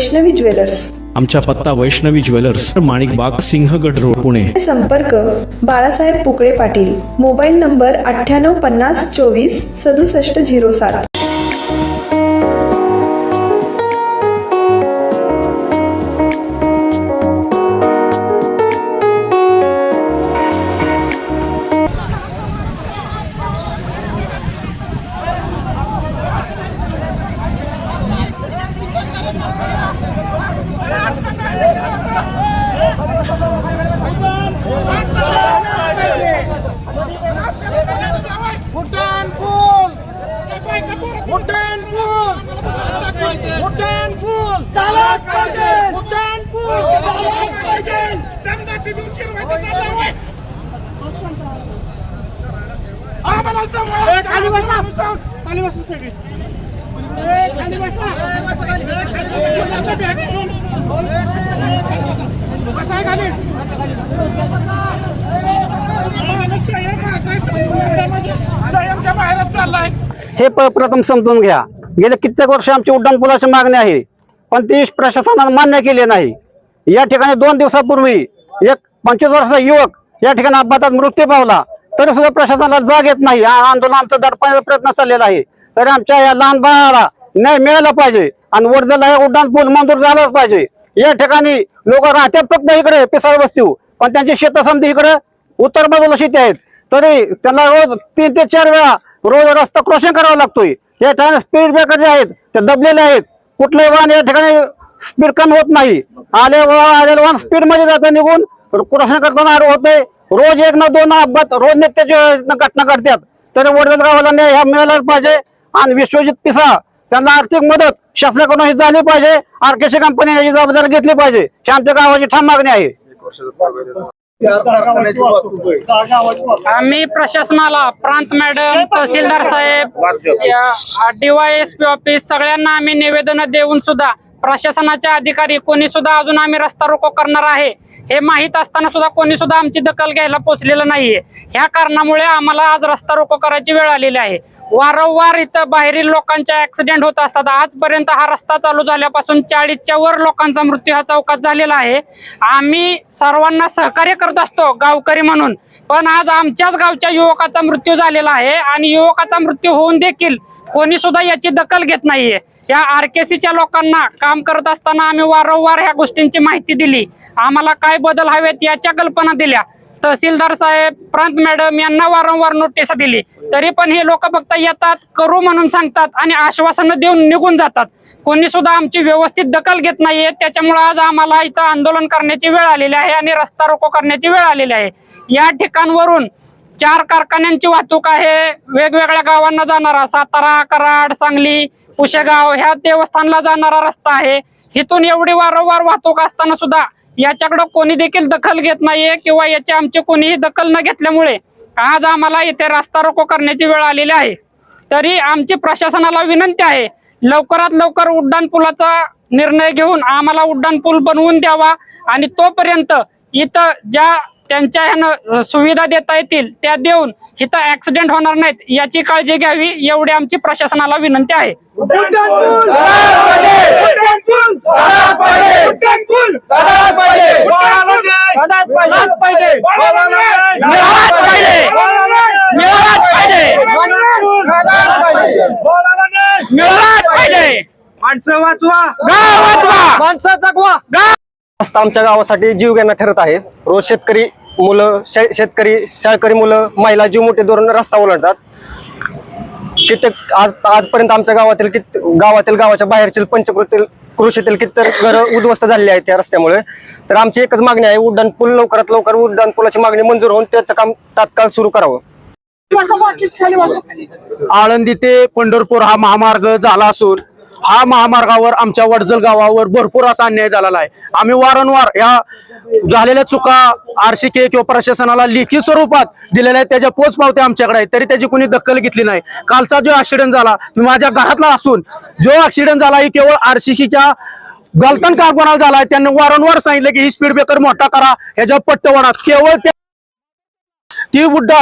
Vaishnavi jewellers. आमचा पत्ता Vaishnavi jewellers माणिक बाग सिंहगड रोड पुणे. संपर्क बाळासाहेब पुकळे पाटील. मोबाईल नंबर अठ्ठ्याण्णव पन्नास चोवीस सदुसष्ट झिरो सात. खाली बसा. खाली बसा. सगळी. ए, खाली बसा. ए, खाली बसा. बॅग घेऊन. बसा. खाली संयमच्या बाहेरच चाललाय हे प- प्रथम समजून घ्या. गेले कित्येक वर्ष आमची उड्डाणपुलाची मागणी आहे. पण ती प्रशासनाने मान्य केली नाही. या ठिकाणी दोन दिवसापूर्वी एक पंचवीस वर्षाचा युवक या ठिकाणी अपघातात मृत्यू पावला. तरी सुद्धा प्रशासनाला जाग येत नाही. आंदोलन आमचा दडपण्याचा प्रयत्न चाललेला आहे. तरी आमच्या या लहान बाळाला न्याय मिळाला पाहिजे आणि वर्धेला उड्डाण पूल मंजूर झालाच पाहिजे. या ठिकाणी लोक राहतात फक्त इकडे पिसाळ वस्ती. पण त्यांची शेत समधी इकडे उत्तर बाजूला शेती आहेत. तरी त्यांना रोज तीन ते चार वेळा रोज रस्ता क्रॉसिंग करावा लागतोय. या ठिकाणी स्पीड ब्रेकर जे आहेत ते दबलेले आहेत. कुठलंही वाहन या ठिकाणी स्पीड कमी होत नाही. आले वा- वाहन स्पीडमध्ये जातं निघून क्रॉसिंग करताना होते रोज एक ना दोन अपघात रोज नित्याची घटना घडतात. तर वडील गावाला न्याय ह्या मिळालाच पाहिजे. आणि विश्वजित पिसा त्यांना आर्थिक मदत शासनाकडून ही झाली पाहिजे. आरकेसी कंपनी याची जबाबदारी घेतली पाहिजे. ही आमच्या गावाची ठाम मागणी आहे. आम्ही प्रशासनाला प्रांत मॅडम तहसीलदार साहेब डीवायएसपी ऑफिस सगळ्यांना आम्ही निवेदन देऊन सुद्धा प्रशासनाचे अधिकारी कोणी सुद्धा अजून आम्ही रस्ता रोको करणार आहे हे माहीत असताना सुद्धा कोणी सुद्धा आमची दखल घ्यायला पोचलेलं नाहीये. ह्या कारणामुळे आम्हाला आज रस्ता रोको करायची वेळ आलेली आहे. वारंवार इथं बाहेरील लोकांच्या ऍक्सिडेंट होत असतात. आजपर्यंत हा रस्ता चालू झाल्यापासून चाळीसच्या वर लोकांचा मृत्यू हा चौकात झालेला आहे. आम्ही सर्वांना सहकार्य करत असतो गावकरी म्हणून. पण आज आमच्याच गावच्या युवकाचा मृत्यू झालेला आहे आणि युवकाचा मृत्यू होऊन देखील कोणी सुद्धा याची दखल घेत नाहीये. या आर के सीच्या लोकांना काम करत असताना आम्ही वारंवार ह्या गोष्टींची माहिती दिली. आम्हाला काय बदल हवेत याच्या कल्पना दिल्या. तहसीलदार साहेब प्रांत मॅडम यांना वारंवार नोटीस दिली. तरी पण हे लोक फक्त येतात करू म्हणून सांगतात आणि आश्वासनं देऊन निघून जातात. कोणी सुद्धा आमची व्यवस्थित दखल घेत नाहीये. त्याच्यामुळे आज आम्हाला इथं आंदोलन करण्याची वेळ आलेली आहे आणि रस्ता रोको करण्याची वेळ आलेली आहे. या ठिकाणवरून चार कारखान्यांची वाहतूक आहे. वेगवेगळ्या गावांना जाणारा सातारा कराड सांगली उशेगाव ह्या देवस्थानला जाणारा रस्ता आहे. इथून एवढी वारंवार वाहतूक असताना सुद्धा याच्याकडं कोणी देखील दखल घेत नाहीये किंवा याची आमची कोणीही दखल न घेतल्यामुळे आज आम्हाला इथे रस्ता रोको करण्याची वेळ आलेली आहे. तरी आमची प्रशासनाला विनंती आहे लवकरात लवकर उड्डाण पुलाचा निर्णय घेऊन आम्हाला उड्डाण पूल बनवून द्यावा आणि तोपर्यंत इथं ज्या त्यांच्या ह्यानं सुविधा देता येतील त्या देऊन इथं ऍक्सिडेंट होणार नाहीत याची काळजी घ्यावी एवढी आमची प्रशासनाला विनंती आहे. माणसं वाचवा. गाव वाचवा. माणसं जगवा. आमच्या गावासाठी जीव घेणं ठरत आहे. रोज शेतकरी मुलं शे- शेतकरी शाळकरी मुलं महिला जीव मोठे धरून रस्ता ओलांडतात. कित्येक आज आजपर्यंत आमच्या गावातील कित गावातील गावाच्या बाहेरचे पंचकृतील कृषीतील कित्येक घरं उद्ध्वस्त झालेली आहेत त्या रस्त्यामुळे. तर आमची एकच मागणी आहे उड्डाण पूल लवकरात लवकर उड्डाण पुलाची मागणी मंजूर होऊन त्याचं काम तात्काळ सुरू करावं. आळंदी ते पंढरपूर हा महामार्ग झाला असून हा महामार्गावर आमच्या वडजल गावावर भरपूर असा अन्याय झालेला आहे. आम्ही वारंवार या झालेल्या चुका आरसीके किंवा प्रशासनाला लेखी स्वरूपात दिलेल्या आहेत. त्याच्या पोच पावत्या आमच्याकडे आहेत. तरी त्याची कोणी दखल घेतली नाही. कालचा जो ऍक्सिडेंट झाला माझ्या घरातला असून जो ऍक्सिडेंट झाला ही केवळ आरसीसीच्या गलतन कारभाराला झालाय त्यांनी वारंवार सांगितलं की ही स्पीड ब्रेकर मोठा करा. ह्याच्यावर पट्ट वाढा. केवळ ती उड्डा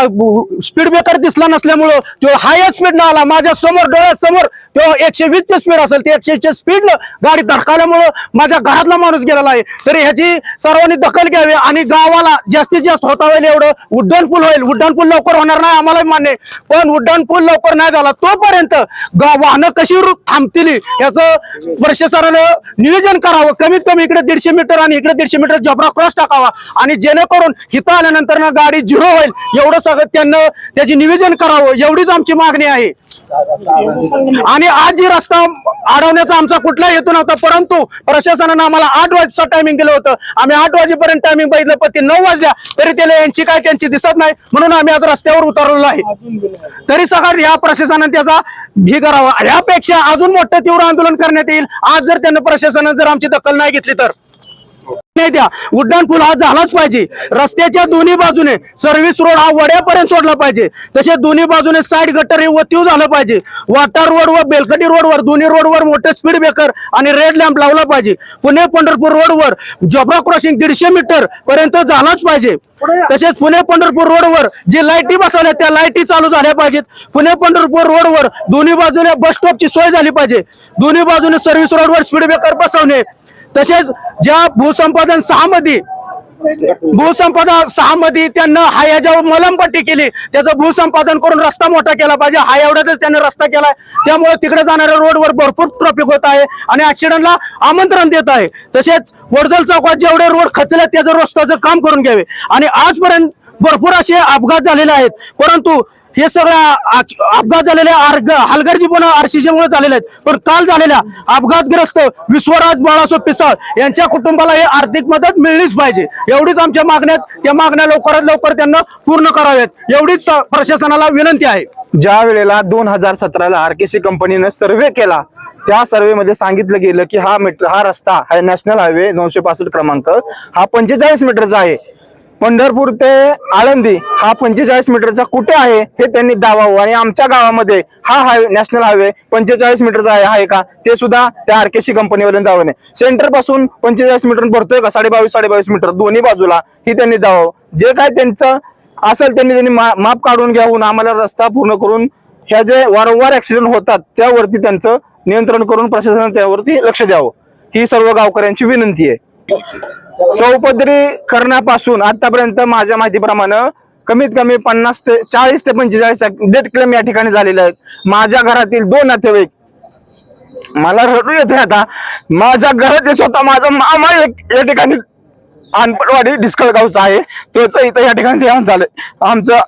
स्पीड ब्रेकर दिसला नसल्यामुळं तो हायर स्पीड न आला. माझ्यासमोर डोळ्यासमोर तो एकशे वीसचे स्पीड असेल. ते एकशे स्पीड गाडी धडकाल्यामुळं माझ्या घरातला माणूस गेलेला आहे. तरी ह्याची सर्वांनी दखल घ्यावी आणि गावाला जास्तीत जास्त होता होईल एवढं उड्डाण पूल होईल. उड्डाण पूल लवकर होणार नाही आम्हाला मान्य पण उड्डाण पूल लवकर नाही झाला तोपर्यंत गा वाहनं कशी थांबतील याचं प्रशासनानं नियोजन करावं. कमीत कमी इकडे दीडशे मीटर आणि इकडे दीडशे मीटर जबरा क्रॉस टाकावा. आणि जेणेकरून हिथं आल्यानंतर ना गाडी झिरो होईल. एवढं सगळं त्यांना त्याचे नियोजन करावं एवढीच आमची मागणी आहे. आणि आज जी रस्ता अडवण्याचा आमचा कुठला हेतू नव्हता परंतु प्रशासनानं आम्हाला आठ वाजता टायमिंग दिलं होतं. आम्ही आठ वाजेपर्यंत टायमिंग बघितलं पण ते नऊ वाजल्या तरी त्याला यांची काय त्यांची दिसत नाही म्हणून आम्ही आज रस्त्यावर उतरलेलो आहे. तरी सगळं या प्रशासनाने त्याचा हे करावा. यापेक्षा अजून मोठं तीव्र आंदोलन करण्यात येईल. आज जर त्यांना प्रशासनानं जर आमची दखल नाही घेतली तर. नाही द्या. उड्डाण पूल हा झालाच पाहिजे. रस्त्याच्या दोन्ही बाजूने सर्व्हिस रोड हा वड्यापर्यंत सोडला पाहिजे. तसे दोन्ही बाजूने साईड गटर हे वतीव झालं पाहिजे. वाटा रोड व बेलकटी रोडवर दोन्ही रोडवर मोठे स्पीड ब्रेकर आणि रेड लॅम्प लावला पाहिजे. पुणे पंढरपूर रोडवर जबरा क्रॉसिंग दीडशे मीटर पर्यंत झालाच पाहिजे. तसेच पुणे पंढरपूर रोडवर जे लाईटी बसवल्या त्या लाईटी चालू झाल्या पाहिजेत. पुणे पंढरपूर रोडवर दोन्ही बाजूने बस स्टॉपची सोय झाली पाहिजे. दोन्ही बाजूने सर्व्हिस रोडवर स्पीड ब्रेकर बसवणे तसेच ज्या भूसंपादन सहा मध्ये भूसंपादन सहा मध्ये त्यांना हा याच्यावर मलमपट्टी केली त्याचं भूसंपादन करून रस्ता मोठा केला पाहिजे. हा एवढ्यातच त्यांनी रस्ता केलाय. त्यामुळे तिकडे जाणाऱ्या रोडवर भरपूर ट्रॉफिक होत आहे आणि ऍक्सिडेंटला आमंत्रण देत आहे. तसेच वडजल चौकात जेवढे रोड खचले त्याचं रस्त्याचं काम करून घ्यावे. आणि आजपर्यंत भरपूर असे अपघात झालेले आहेत. परंतु हे सगळ्या अपघात झालेल्या अर्ग हलगर्जीपणा आरसीसीमुळे झालेले आहेत. पण काल झालेल्या अपघातग्रस्त विश्वराज बाळासाहेब पिसाळ यांच्या कुटुंबाला हे आर्थिक मदत मिळलीच पाहिजे. एवढीच आमच्या मागण्यात त्या मागण्या लवकरात लवकर त्यांना पूर्ण कराव्यात. एवढीच प्रशासनाला विनंती आहे. ज्या वेळेला दोन हजार सतराला आरकेसी कंपनीनं सर्वे केला त्या सर्वेमध्ये सांगितलं गेलं की हा मीटर हा रस्ता हा नॅशनल हायवे नऊशे पासष्ट क्रमांक हा पंचेचाळीस मीटरचा आहे. पंढरपूर ते आळंदी हा पंचेचाळीस मीटरचा कुठे आहे हे त्यांनी दावावं आणि आमच्या गावामध्ये हा हायवे नॅशनल हायवे पंचेचाळीस मीटरचा आहे आहे का? ते सुद्धा त्या आरकेसी कंपनीवरून दावा नाही. सेंटरपासून पंचेचाळीस मीटर भरतोय का? साडेबावीस साडेबावीस मीटर दोन्ही बाजूला ही त्यांनी दावावं जे काय त्यांचं असेल त्यांनी त्यांनी मा- माप काढून घ्यावून आम्हाला रस्ता पूर्ण करून ह्या जे वारंवार ऍक्सिडेंट होतात त्यावरती त्यांचं नियंत्रण करून प्रशासनाने त्यावरती लक्ष द्यावं. ही सर्व गावकऱ्यांची विनंती आहे. चौपदरी करण्यापासून आतापर्यंत माझ्या माहितीप्रमाणे कमीत कमी पन्नास ते चाळीस ते पंचेचाळीस डेट क्लेम या ठिकाणी झालेले आहेत. माझ्या घरातील दोन नातेवाईक मला रडू येते आता. माझ्या घरातील स्वतः माझा मामा एक या ठिकाणी अनपडवाडी डिस्कळ गावचा आहे. तोच इथं या ठिकाणी झालं झालंय. आमचं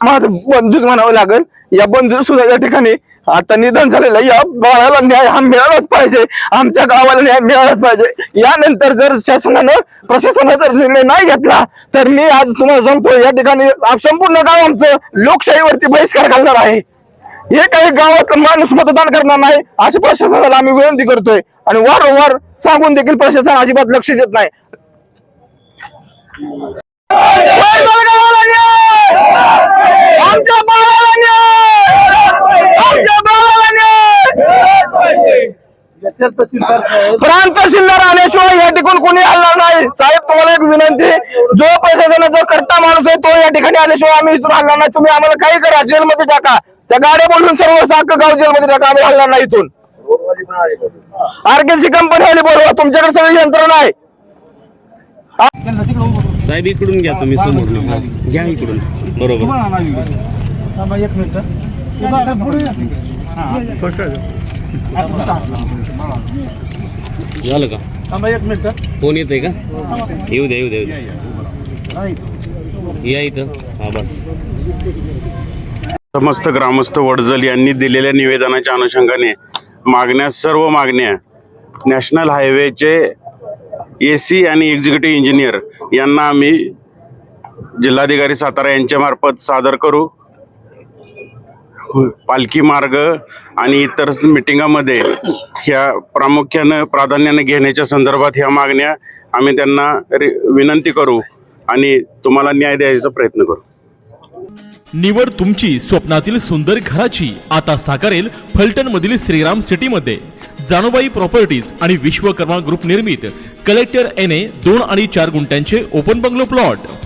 माझं बंधूच म्हणावं लागेल. या बंधू सुद्धा या ठिकाणी आता निधन झालेलं. या बाळाला न्याय हा मिळालाच पाहिजे. आमच्या गावाला न्याय मिळालाच पाहिजे. यानंतर जर शासनानं प्रशासनानं जर निर्णय नाही घेतला तर मी आज तुम्हाला सांगतो या ठिकाणी आप- संपूर्ण गाव आमचं लोकशाहीवरती बहिष्कार घालणार आहे. हे काही गावात माणूस मतदान करणार नाही अशा प्रशासनाला आम्ही विनंती करतोय. आणि वारंवार सांगून देखील प्रशासन अजिबात लक्ष देत नाही! आमच्या बाळाला न्याय! आमच्या बाळाला न्याय! प्रांत तहसीलदार आल्याशिवाय या ठिकाणी कोणी हलणार नाही. साहेब तुम्हाला एक विनंती जो प्रशासनाचा करता माणूस आहे तो या ठिकाणी आल्याशिवाय आम्ही इथून हलणार नाही. तुम्ही आम्हाला काही करा जेलमध्ये टाका. त्या गाड्या बोलून सर्व सारखं गाव जेलमध्ये टाका आम्ही हलणार नाही इथून. आरकेसी कंपनी वाली बोलवा तुमच्याकडे सगळी यंत्रणा आहे. साहेब इकडून घ्या तुम्ही समोर घ्या इकडून. बरोबर. झालं का? फोन येत आहे का? येऊ द्या येऊ द्या या इथं. हा बस. समस्त ग्रामस्थ वडजल यांनी दिलेल्या निवेदनाच्या अनुषंगाने मागण्या सर्व मागण्या नॅशनल हायवेचे ए सी आणि एक्झिक्युटिव्ह इंजिनियर यांना आम्ही जिल्हाधिकारी सातारा यांच्या मार्फत सादर करू. पालखी मार्ग आणि इतर मिटिंगामध्ये ह्या प्रामुख्यानं प्राधान्याने घेण्याच्या संदर्भात ह्या मागण्या आम्ही त्यांना रि- विनंती करू आणि तुम्हाला न्याय द्यायचा प्रयत्न करू. निवड तुमची स्वप्नातील सुंदर घराची. आता साकारेल फलटण मधील श्रीराम सिटी मध्ये जानुबाई प्रॉपर्टीज आणि विश्वकर्मा ग्रुप निर्मित. कलेक्टर एन ए दोन आणि चार गुंठ्यांचे ओपन बंगलो प्लॉट.